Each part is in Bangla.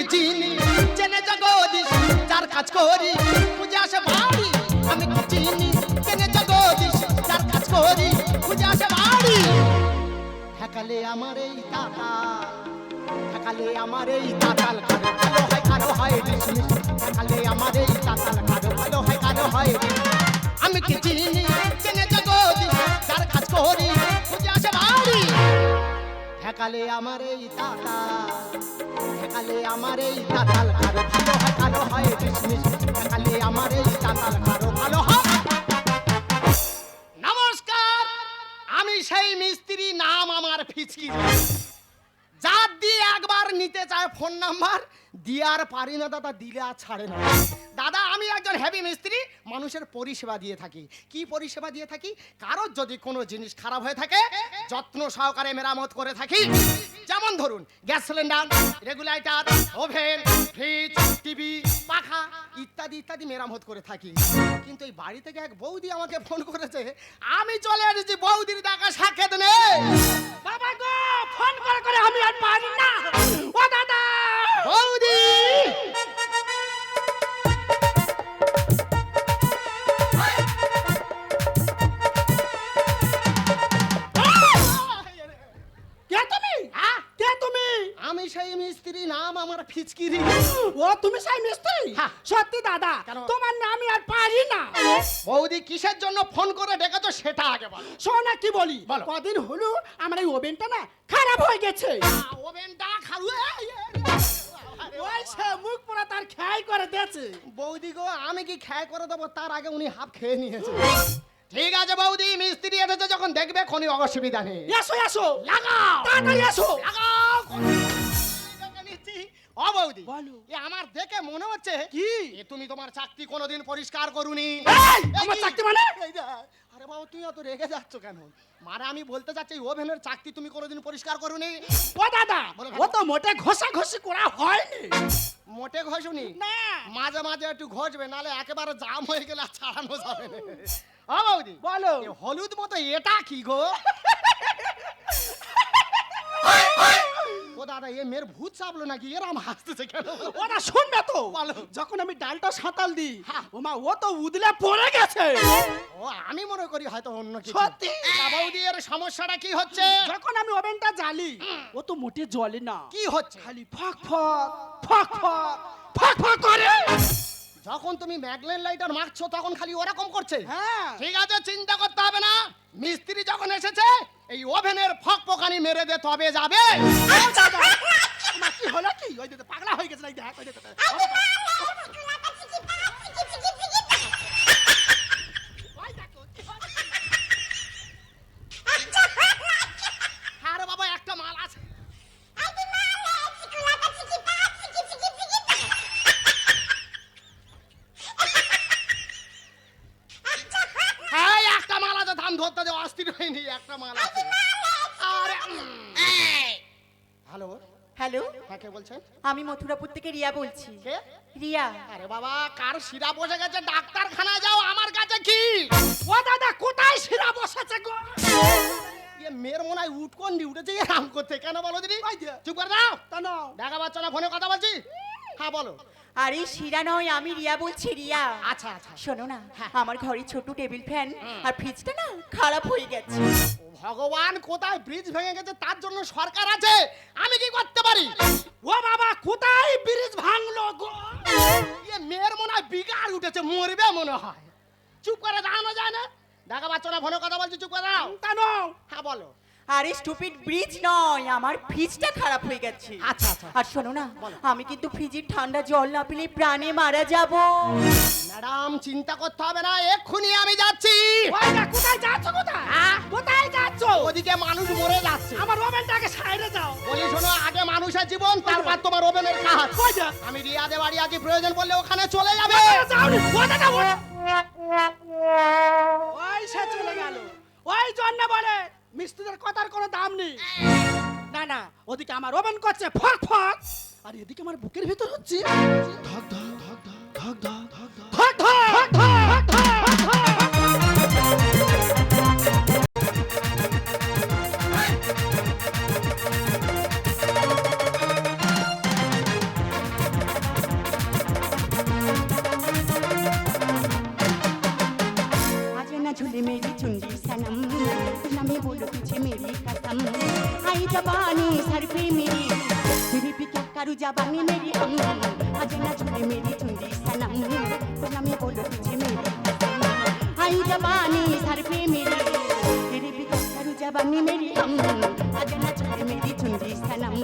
কি চিনি? জেনে জগদিস যার কাজ করি, খুঁজে আসে বাড়ি, আমি কি চিনি? জেনে জগদিস যার কাজ করি, খুঁজে আসে বাড়ি। ঠেকালে আমার এই তাতা ঠেকালে আমার এই তাতাল কারও ভালো হয়, কারও হয় ঠেকালে আমার এই তাতাল কারও ভালো হয়, কারও হয়। আমি কি চিনি? জেনে জগদিস যার কাজ করি, খুঁজে আসে বাড়ি। ঠেকালে আমার এই ঠেকালে আমার এই তাতাল কারও ভালো হয় কারও হয় ডিসমিস ঠেকালে আমার এই তাতাল কারও ভালো হয়। নমস্কার, আমি সেই মিস্ত্রি, নাম আমার ফিচকি। যার দিয়ে একবার নিতে চায় ফোন নাম্বার দিয়ে আর পারি না, দাদা, দিলে আর ছাড়ে না। দাদা, আমি একজন হেভি মিস্ত্রি, মানুষের পরিষেবা দিয়ে থাকি। কি পরিষেবা দিয়ে থাকি? কারোর যদি কোনো জিনিস খারাপ হয়ে থাকে, যত্ন সহকারে মেরামত করে থাকি। যেমন ধরুন, gas cylinder regulator oven, fridge, TV ইত্যাদি ইত্যাদি মেরামত করে থাকি। কিন্তু এই বাড়ি থেকে এক বৌদি আমাকে ফোন করেছে আমি চলে এসেছি বৌদির দেখা সাক্ষাৎ নেই। বাবা গো ফোন করে করে আমি আর পারি না। ও দাদা! বৌদি! নাম আমার ফিচকিরি ও তুমি সেই মিস্ত্রি হ্যাঁ। সত্যি দাদা কেন? তোমার নাম আমি আর পারি না। বৌদি কিসের জন্য ফোন করে ডেকেছো সেটা আগে বলো। শোনা কি বলি? বলো। কদিন হলো আমার এই ওভেনটা না খারাপ হয়ে গেছে। ওভেনটা খালু ওই সে মুখ পোড়া তার খেয়াই করে দিয়েছে। বৌদি গো আমি কি খেয়ে করে দেবো? তার আগে উনি হাফ খেয়ে নিয়েছে। ঠিক আছে বৌদি মিস্ত্রি এসেছে যখন দেখবে কোনো অসুবিধা নেই। এসো এসো। লাগাও। তাড়াতাড়ি এসো। লাগাও। ও বৌদি বলো। এ আমার দেখে মনে হচ্ছে কি? এ তুমি তোমার চাকরি কোনোদিন পরিষ্কার করুনি। এই, আমার চাকরি মানে? এই আরে বাবা তুই এত রেগে যাচ্ছ কেন? মানে আমি বলতে চাচ্ছি ওভেনের চাকরি তুমি কোনোদিন পরিষ্কার করুনি? ও দাদা বলো, ও তো মোটে ঘষা ঘষি করা হয়নি। মোটে ঘষুনি? না। মাঝে মাঝে একটু ঘষবে নালে একেবারে জাম হয়ে গেলে আর ছাড়ানো যাবে না। ও বৌদি বলো। এ হলুদ মতো এটা কি গো? ও দাদা এ মেয়ের ভূত চাপলো নাকি? এরম হাসতেছে কেন? ওটা শুনবে তো। যখন আমি ডালটা সাঁতাল দিই। ও মা ও তো উদলে পড়ে গেছে। ও আমি মনে করি হয়তো অন্য কিছু। সত্যি? এর সমস্যাটা কি হচ্ছে? যখন আমি ওভেনটা জ্বালি ও তো মোটে জ্বলে না। কি হচ্ছে? খালি ফক ফক ফক ফক ফক ফক করে। যখন তুমি ম্যাগলেন লাইটার মারছো তখন খালি ওরকম করছে? হ্যাঁ। ঠিক আছে চিন্তা করতে হবে না। মিস্ত্রি যখন এসেছে এই ওভেনের ফক পোকানি মেরে দে তবে যাবে। দাদা, কি হলো কি? ওই পাগলা হয়ে গেছে না দেখ ওই। বলছেন? আমি মথুরাপুর থেকে রিয়া বলছি। কে? রিয়া। আরে বাবা কার শিরা বসে গেছে? ডাক্তারখানায় যাও আমার কাছে কি? ও দাদা কোথায় শিরা বসেছে গো? মেয়ের মনে হয় উঠকন্ডি উঠেছে রাম করতে কেন বলো দিদি? চুপ করে দাও। তা নাও। ঢাকা পাচ্ছ না ফোনে কথা বলছি? হ্যাঁ বলো। আরে শিরা নয় আমি রিয়া বলছি রিয়া। আচ্ছা আচ্ছা। শোনো না হ্যাঁ। আমার ঘরে ছোট টেবিল ফ্যান আর ফ্রিজটা না খারাপ হয়ে গেছে। ভগবান কোথায় ব্রিজ ভেঙে গেছে? তার জন্য সরকার আছে। আমি কি করতে পারি? ও বাবা কোথায় ব্রিজ ভাঙলো গো? এ মেয়ের মনে হয় বিকার উঠেছে মরবে মনে হয়। চুপ করে দাঁড়ানো যায় না। দেখা পাচ্ছ না ফোনে কথা বলছি চুপ করে দাও তা নাও। হ্যাঁ বলো। আরে স্টুপিড ব্রিজ নয় আমার ফ্রিজটা খারাপ হয়ে গেছে। আচ্ছা, আচ্ছা। আর শোনো না আমি কিন্তু ফ্রিজের ঠান্ডা জল না পেলে প্রাণে মারা যাব। ম্যাডাম চিন্তা করতে হবে না এক্ষুনি আমি যাচ্ছি। ওই না, কোথায় যাচ্ছ কোথায়? হ্যাঁ? কোথায় যাচ্ছ? ওদিকে মানুষ মরে যাচ্ছে। আমার ওভেনটাকে সাইডে যাও বলি শোনো আগে মানুষের জীবন তারপর তোমার ওভেনের কাজ। আমি রিয়াদে বাড়ি আছি প্রয়োজন পড়লে ওখানে চলে যাবে? ওই সে চলে গেল। ওই জন্য বলে মিস্ত্রিদের কথার কোনো দাম নেই। না না ওদিকে আমার ওভেন করছে ফক ফক। আর এদিকে আমার বুকের ভিতর হচ্ছে ধক ধক ধক ধক ধক ধক। ধক ধক। मैं बोलो तुझे मेरी कसम आई जबानी सर पे मेरी तेरे भी करूँ जबानी मेरी हम आज ना छोड़े मेरी चुंदी सनम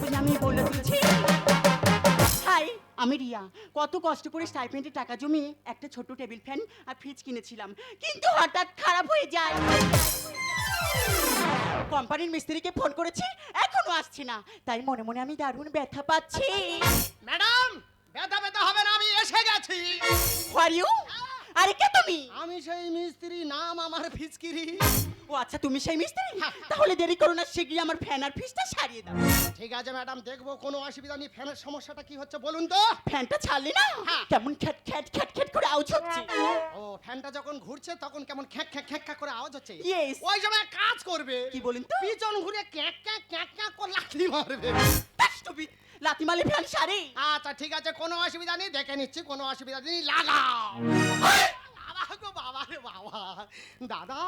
बोला मैं बोलो तुझे হাই আমি রিয়া কত কষ্ট করে স্টাইপেন্ডের টাকা জমিয়ে একটা ছোট টেবিল ফ্যান আর ফ্রিজ কিনেছিলাম কিন্তু হঠাৎ খারাপ হয়ে যায় কোম্পানির মিস্ত্রিকে ফোন করেছি এখনো আসছে না তাই মনে মনে আমি দারুণ ব্যথা পাচ্ছি ম্যাডাম ব্যথা ব্যথা হবে না আমি এসে গেছি। আর ইউ আরে কে তুমি? আমি সেই মিস্ত্রি নাম আমার ফিচকিরি ও আচ্ছা তুমি সেই মিস্ত্রি? তাহলে দেরি করো না শিগগিরই আমার ফ্যান আর ফ্রিজটা সারিয়ে দাও। ঠিক আছে ম্যাডাম দেখব কোনো অসুবিধা নেই। ফ্যানের সমস্যাটা কি হচ্ছে বলুন তো? ফ্যানটা ছাড়লে না? হ্যাঁ। কেমন খ্যাট খ্যাট খ্যাট খ্যাট করে আউজ হচ্ছে? ও ফ্যানটা যখন ঘুরছে তখন কেমন খ্যাক খ্যাক খ্যাক খ্যাক করে আওয়াজ হচ্ছে. ওই সময় কাজ করবে। কি বলুন তো? পিছন ঘুরে ক্যাক ক্যাক ক্যাক ক্যাক করে লাথি মারবে। বাস্তবিক লাতি মালে ফ্যান সারে। আচ্ছা ঠিক আছে, কোনো অসুবিধা নেই, দেখে নিচ্ছি, কোনো অসুবিধা নেই লাগাও বাবা রে বাবা। দাদা,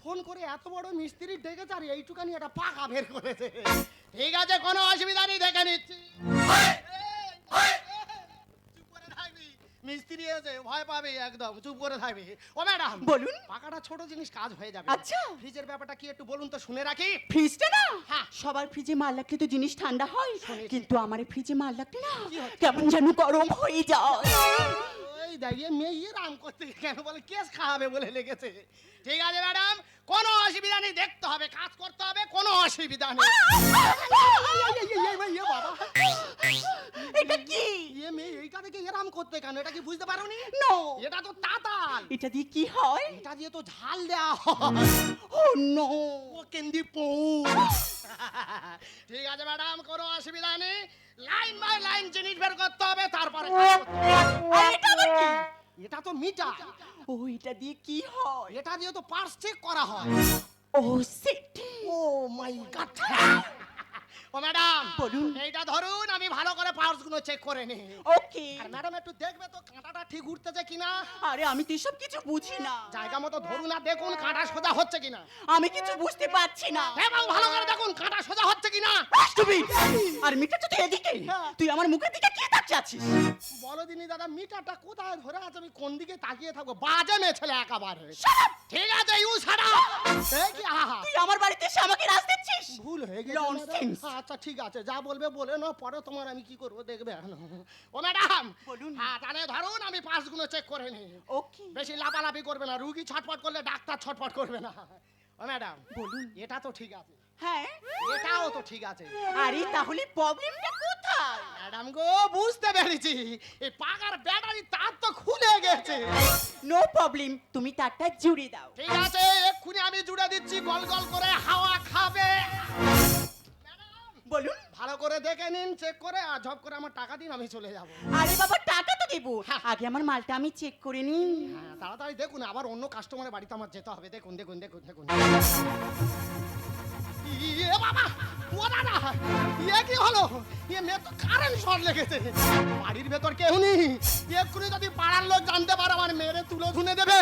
ফোন করে এত বড় মিস্ত্রি ডেকেছে আর এইটুকানি একটা পাকা বের করেছে। ঠিক আছে, কোনো অসুবিধা নেই, দেখে নিচ্ছি। মিস্ত্রি এসে ভয় পাবে একদম চুপ করে থাকবি। ও ম্যাডাম বলুন। পাকাটা ছোট জিনিস কাজ হয়ে যাবে। আচ্ছা। ফ্রিজের ব্যাপারটা কি একটু বলুন তো শুনে রাখি? ফ্রিজটা না? হ্যাঁ। সবার ফ্রিজে মাল রাখলে তো জিনিস ঠান্ডা হয়। কিন্তু আমার ফ্রিজে মাল রাখলে না কেমন যেন গরম হয়ে যায়। ওই দাঁড়িয়ে মেয়ে রাম করতে কেন বলে কেস খাওয়াবে বলে লেগেছে। ঠিক আছে ম্যাডাম কোনো অসুবিধা নেই দেখতে হবে কাজ করতে হবে কোনো অসুবিধা নেই। এই, এই, এই, এই, এই, বাবা। এটা কি? ইয়ে মেয়ে এইটা দেখে এরাম করতে কেন? এটা কি বুঝতে পারোনি? নো। এটা তো তাতাল। এটা দিয়ে কি হয়? এটা দিয়ে তো ঝাল দেওয়া হয়। ও নো ও কেন্দি পৌ ঠিক আছে ম্যাডাম কোনো অসুবিধা নেই। লাইন বাই লাইন জিনিস বের করতে হবে তারপরে। এটা কি? এটা তো মিটার। ও এটা দিয়ে কি হয়? এটা দিয়ে তো পার্স চেক করা হয়। ও সেটি। ও মাই গড। ও ম্যাডাম বলুন। এইটা ধরুন আমি ভালো করে পার্সগুলো চেক করে নি। ওকে আর ম্যাডাম একটু দেখবে তো কাঁটাটা ঠিক উঠতেছে কিনা? আরে আমি তো সব কিছু বুঝি না। জায়গা মতো ধরুন আর দেখুন কাঁটা সোজা হচ্ছে কিনা। আমি কিছু বুঝতে পারছি না। এবং ভালো করে দেখুন কাঁটা সোজা হচ্ছে কিনা। Stupid! আর মিটারটা তো এদিকে। হ্যাঁ। তুই আমার মুখের দিকে কি তাকিয়ে আছিস? বলো দিনি দাদা মিটারটা কোথায় ধরে আছে? আমি কোন দিকে তাকিয়ে থাকব? বাজে মেয়ে ছেলে একেবারে ঠিক আছে ইউ সারা তুই আমার বাড়িতে এসে আমাকে রাজ দিচ্ছিস? ভুল হয়ে গেছে আচ্ছা ঠিক আছে যা বলবে বলে নাও পরে তোমার আমি কি করব দেখবে। ও ম্যাডাম বলুন। হ্যাঁ তাহলে ধরুন আমি পাঁচগুলো চেক করে নিই। ওকে। বেশি লাপালাপি করবে না রুগী ছটফট করলে ডাক্তার ছটফট করবে না। ও ম্যাডাম বলুন। এটা তো ঠিক আছে। হ্যাঁ। এটাও তো ঠিক আছে। আরে তাহলে প্রবলেমটা কোথায়? ম্যাডাম গো বুঝতে পেরেছি। এই পাকার ব্যাটারি তার তো খুলে গেছে। নো প্রবলেম তুমি তারটা জুড়ে দাও। ঠিক আছে এক্ষুনি আমি জুড়ে দিচ্ছি গল গল করে হাওয়া খাবে। বলুন। ভালো করে দেখে নিন চেক করে আর ঝপ করে আমার টাকা দিন আমি চলে যাব। আরে বাবা টাকা তো দেবো। আগে আমার মালটা আমি চেক করে নিই। হ্যাঁ তাড়াতাড়ি দেখুন আবার অন্য কাস্টমারের বাড়িতে আমার যেতে হবে। দেখুন দেখুন দেখুন দেখুন। ইয়ে বাবা ও দাদা ইয়ে কি হলো? ইয়ে মেয়ে তো কারেন্ট শর্ট লেগেছে। বাড়ির ভেতর কেউ নেই। এক্ষুনি যদি পাড়ার লোক জানতে পারে আমার মেয়েরে তুলে ধুনে দেবে।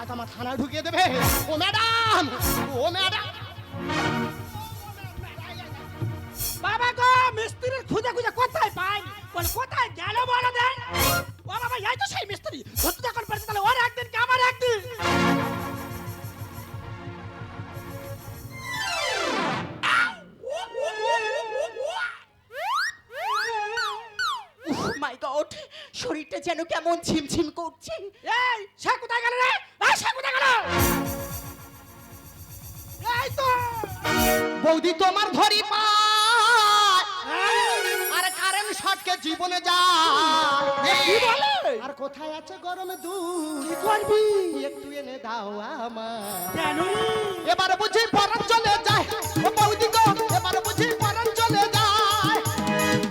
আজ আমার থানায় ঢুকিয়ে দেবে। ও ম্যাডাম ও ম্যাডাম। বাবা গো মিস্ত্রির খুঁজে খুঁজে কোথায় পাই? বল কোথায় গেল বলো দেন ও বাবা এই তো সেই মিস্ত্রি। ধরতে যখন পারছে তাহলে ওর একদিন কি আমার একদিন? মাই গড শরীরটা যেন কেমন ঝিমঝিম করছে। এই সে কোথায় গেল রে? এই সে কোথায় গেল? এই তো। বৌদি তোমার ধরি পায় কি বলে? আর কোথায় আছে গরমে দুধ? কি করবি? একটু এনে দাও আমার কেন? এবার বুঝি পরান চলে যায়। ও বৌদি গো এবার বুঝি পরান চলে যায়।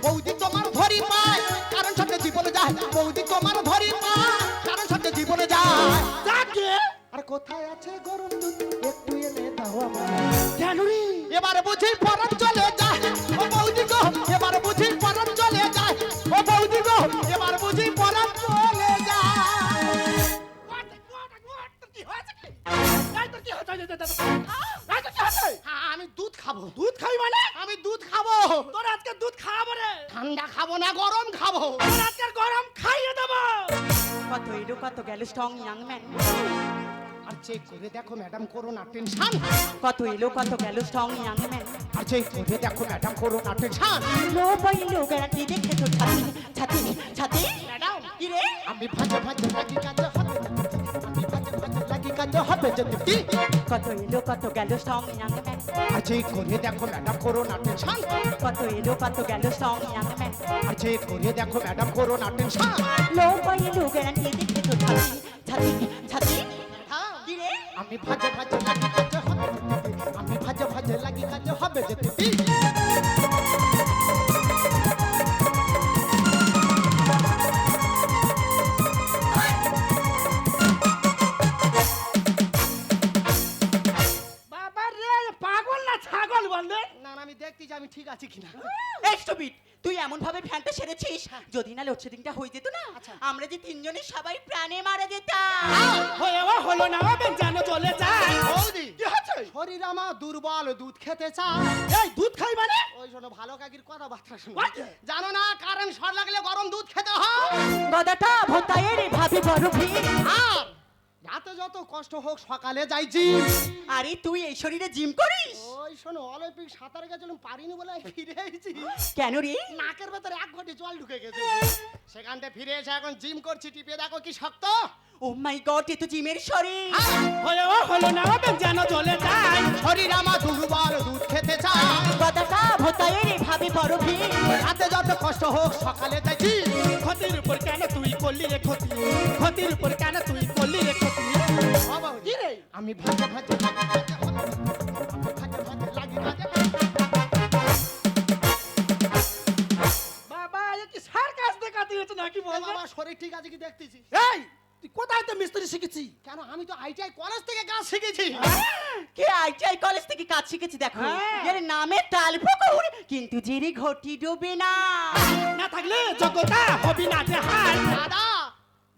বৌদি তোমার ধরি পায় কারণ সাথে জীবনে যায়। বৌদি তোমার ধরি পায় কারণ সাথে জীবনে যায়। যাকে? আর কোথায় আছে গরম দুধ? একটু এনে দাও আমার কেন রে? এবার বুঝি আমি দুধ খাব। দুধ খাই মানে? আমি দুধ খাব। তোর আজকে দুধ খাওয়াবো রে। ঠান্ডা খাব না গরম খাব? তোর আজকে গরম খাইয়ে দেবো। কত এলো কত গেল স্ট্রং ইয়াং ম্যান আর চেক করে দেখো ম্যাডাম করো না টেনশন কত এলো কত গেল স্ট্রং ইয়াং ম্যান আর চেক করে দেখো ম্যাডাম করো না টেনশন লো পাইলো গ্যারান্টি দেখে তো ছাতি ছাতি ছাতি। ম্যাডাম কি রে? আমি ভাজে ভাজে লাগি কাজে হবে যদি কি কত এলো কত গেল ম্যান। আর চেক করে দেখো ম্যাডাম করো না টেনশন কত এলো কত গেল ম্যান। আর চেক করে দেখো ম্যাডাম করো না টেনশন লো পাইলো গ্যারান্টি দেখে তো ছাতি ছাতি ছাতি আমি ভাজে ভাজে লাগি কাজে হবে। আমি ভাজে ভাজে লাগি কাজে হবে কি আমি দেখতে যে আমি ঠিক আছি কিনা। এই স্টুপিড তুই এমন ভাবে ফ্যানটা সেরেছিস যদি না লোডশেডিংটা হয়ে যেত না আমরা যে তিনজনে সবাই প্রাণে মারা যেতাম। হয়ে ও হলো না ও যেন চলে যায়। বৌদি কি হচ্ছে? শরীর আমার দুর্বল দুধ খেতে চায়। এই দুধ খাই মানে? ওই শোনো ভালো কাকির কথাবার্তা শোনো। What? জানো না কারেন্ট সর লাগলে গরম দুধ খেতে হয়? গদাটা ভোতায়ে ভাবি বড় ভিড় আর রাতে যত কষ্ট হোক সকালে যাই জিম। আরে তুই এই শরীরে জিম করিস? ওই শোনো অলিম্পিক সাঁতার গেছিলাম পারিনি বলে আমি ফিরে এসেছি। কেন রে? নাকের ভেতরে এক ঘটি জল ঢুকে গেছে। সেখান থেকে ফিরে এসে এখন জিম করছি টিপে দেখো কি শক্ত। ও মাই গড এ তো জিমের শরীর। হ্যাঁ, ও হলো না ও যেন চলে যায়। শরীর আমার দুর্বল দুধ খেতে চায়। গদাটা ভোতায়ে রে ভাবি বড় ভিড়। রাতে যত কষ্ট হোক সকালে যাই জিম। ক্ষতির উপর কেন তুই করলি রে ক্ষতি? ক্ষতির উপর কেন তুই করলি রে ক্ষতি কি রে? আমি ভাজে ভাজে শরীর ঠিক আছে কি দেখতেছি এই তুই কোথায় তো মিস্ত্রি শিখেছি? কেন আমি তো আইটিআই কলেজ থেকে কাজ শিখেছি। কে আইটিআই কলেজ থেকে কাজ শিখেছি দেখো? হ্যাঁ। এর নামে তাল পুকুর কিন্তু জেরে ঘটি ডুবে না। না থাকলে যোগ্যতা হবি না যে হাল দাদা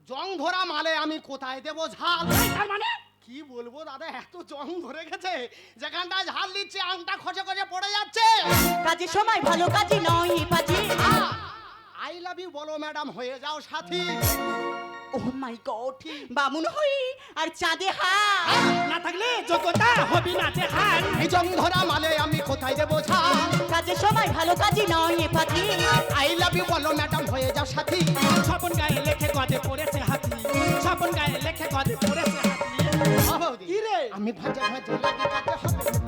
জং ধরা মালে আমি কোথায় দেবো ঝাল? তার মানে? কি বলব দাদা এত জং ধরে গেছে যেখানটায় ঝাল দিচ্ছে আংটা খসে খসে পড়ে যাচ্ছে। কাজের সময় ভালো কাজে নয় পাজি। আই লাভ ইউ বলো ম্যাডাম হয়ে যাও সাথী। ও মাই গড বামুন হই আর চাঁদে হা। না থাকলে যোগ্যতা হবি না যে হাল এই জং ধরা মালে আমি কোথায় দেবো ঝাল কাজের সময় ভালো কাজে নয় এ পাজি আই লাভ ইউ বলো ম্যাডাম হয়ে যাও সাথী। স্বপন গায়ে লেখে গদে পড়েছে হাতি। স্বপন গায়ে লেখে গদে পড়েছে হাতি। কি রে? আমি ভাজে ভাজে লাগি কাজে হবে?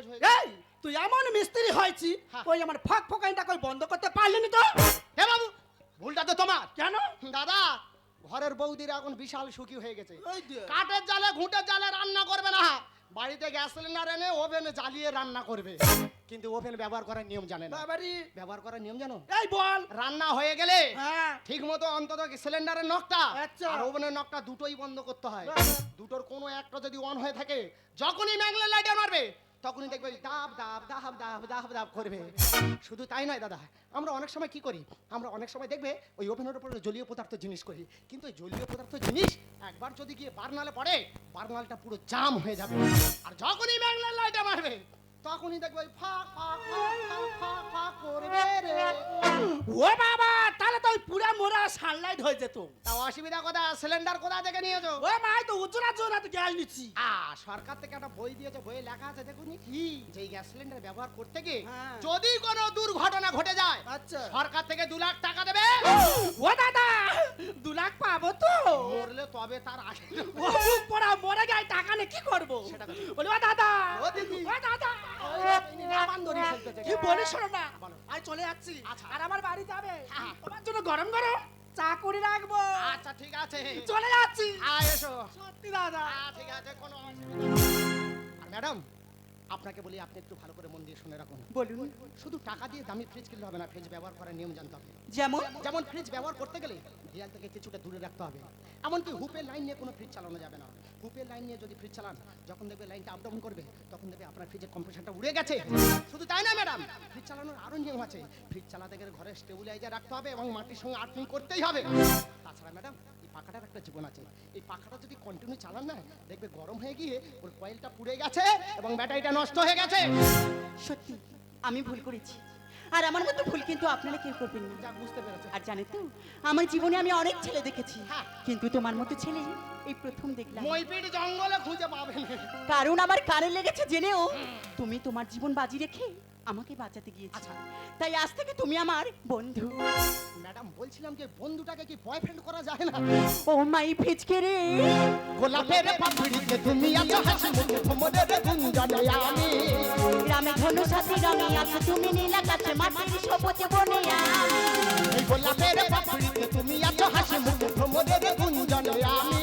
অভ্যেস হয়ে এই তুই এমন মিস্ত্রি হয়েছি হ্যাঁ। ওই আমার ফাঁক ফোকাইটা কই বন্ধ করতে পারলি নি তো? হে বাবু ভুলটা তো তোমার। কেন? দাদা ঘরের বৌদিরা এখন বিশাল সুখী হয়ে গেছে। ওই যে। কাঠের জালে ঘুঁটের জালে রান্না করবে না। বাড়িতে গ্যাস সিলিন্ডার এনে ওভেনে জ্বালিয়ে রান্না করবে। কিন্তু ওভেন ব্যবহার করার নিয়ম জানে না। বাবারি। ব্যবহার করার নিয়ম জানো? এই বল। রান্না হয়ে গেলে হ্যাঁ। ঠিক মতো অন্তত সিলিন্ডারের নখটা? আচ্ছা। আর ওভেনের নখটা দুটোই বন্ধ করতে হয়। বাহ। দুটোর কোনো একটা যদি অন হয়ে থাকে যখনই ম্যাগলের লাইটে মারবে তখনই দেখবে দাব দাব দাহাব দাহাব দাহাব দাব করবে। শুধু তাই নয় দাদা, আমরা অনেক সময় কি করি? আমরা অনেক সময় দেখবে ওই ওভেনের উপরে জলীয় পদার্থ জিনিস করি। কিন্তু ওই জলীয় পদার্থ জিনিস একবার যদি গিয়ে বার্নালে পড়ে, বার্নালটা পুরো জাম হয়ে যাবে। আর যখনই ম্যাগলের লাইটে মারবে তখনই দেখবে ফাঁক ফাঁক ফাঁক ফাঁক ফাঁক ফাঁক করবে রে ও বাবা তাহলে তো ওই পুরা মোরা সানলাইট হয়ে যেত তা অসুবিধা কোথা সিলিন্ডার কোথা থেকে নিয়েছো? ও মাই তো জোনা তো গ্যাস নিচ্ছি। আ সরকার থেকে একটা বই দিয়েছে বইয়ে লেখা আছে দেখুন কি? যে গ্যাস সিলিন্ডার ব্যবহার করতে গিয়ে হ্যাঁ। যদি কোনো দুর্ঘটনা ঘটে যায় আচ্ছা। সরকার থেকে দু লাখ টাকা দেবে। ও দাদা দু লাখ পাবো তো। মরলে তবে তার ও পড়া মরে গায়ে টাকা নিয়ে কি করব? সেটা কথা। বলি ও দাদা ও দিদি। ও। কি বলিস শোনো না। আমি চলে যাচ্ছি। আচ্ছা। আর আমার বাড়ি যাবে। হ্যাঁ। তোমার জন্য গরম গরম চা করে রাখব। আচ্ছা ঠিক আছে। চলে যাচ্ছি। আয় এসো। সত্যি দাদা। ঠিক আছে কোনো অসুবিধা নেই। ম্যাডাম আপনাকে বলি আপনি একটু ভালো করে দিয়ে শুনে রাখুন। বলুন। শুধু টাকা দিয়ে দামি ফ্রিজ কিনলে হবে না ফ্রিজ ব্যবহার করার নিয়ম জানতে হবে। যেমন? যেমন ফ্রিজ ব্যবহার করতে গেলে দেয়াল থেকে কিছুটা দূরে রাখতে হবে। এমনকি হুপের লাইন নিয়ে কোনো ফ্রিজ চালানো যাবে না। কূপের লাইন নিয়ে যদি ফ্রিজ চালান যখন দেখবে লাইনটা আপ ডাউন করবে তখন দেখবে আপনার ফ্রিজের কম্প্রেশনটা উড়ে গেছে। শুধু তাই না ম্যাডাম ফ্রিজ চালানোর আরও নিয়ম আছে। ফ্রিজ চালাতে গেলে ঘরে স্টেবিলাইজার রাখতে হবে এবং মাটির সঙ্গে আর্থিং করতেই হবে। তাছাড়া ম্যাডাম পাখাটার একটা জীবন আছে। এই পাখাটা যদি কন্টিনিউ চালান না দেখবে গরম হয়ে গিয়ে ওর কয়েলটা পুড়ে গেছে এবং ব্যাটারিটা নষ্ট হয়ে গেছে। সত্যি আমি ভুল করেছি। আর আমার মতো ভুল কিন্তু আপনারা কেউ করবেন না। যা বুঝতে পেরেছে। আর জানেন তো আমার জীবনে আমি অনেক ছেলে দেখেছি। হ্যাঁ। কিন্তু তোমার মতো ছেলে এই প্রথম দেখলাম। মইপিট জঙ্গলে খুঁজে পাবেন কারণ আমার কানে লেগেছে জেনেও তুমি তোমার জীবন বাজি রেখে আমাকে বাঁচাতে গিয়েছো আচ্ছা। তাই আজ থেকে তুমি আমার বন্ধু ম্যাডাম বলছিলাম যে বন্ধুটাকে কি বয়ফ্রেন্ড করা যায় না ও মাই ফিচকে রে গোলাপের পাপড়িতে তুমি আছো হাসি মুখে ভ্রমণের গুঞ্জনে আমি গ্রামে ধনু সাথী রঙে আছো তুমি নীলা কাছে মাটির সবুজ বনে আমি। এই গোলাপের পাপড়িতে তুমি আছো হাসি মুখে ভ্রমণের গুঞ্জনে আমি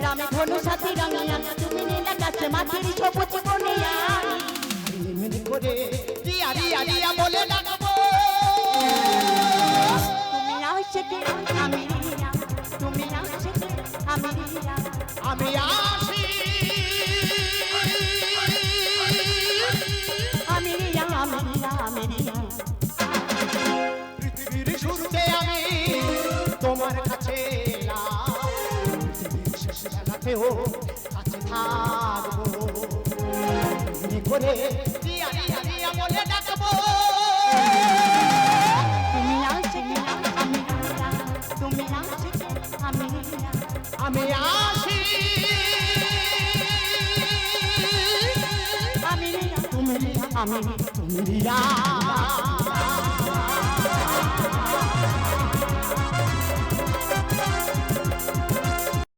গ্রামে ধনু সাথী রঙে আছো তুমি নীলা কাছে মাটির সবুজ বনে আমি। করে রিয়া রিয়া রিয়া বলে ডাকবো। তুমি আশেকে আমি রিয়া তুমি আশেকে আমি রিয়া আমি আসি। আমি রিয়া আমি রিয়া আমি রিয়া পৃথিবীর শুরুতে আমি তোমার কাছে এলাম। পৃথিবীর শেষ বেলাতেও কাছে থাকব। করে বলে ডাকবো। তুমি আমি তুমি আমি আমি আসি। আমি রিয়া তুমি আমি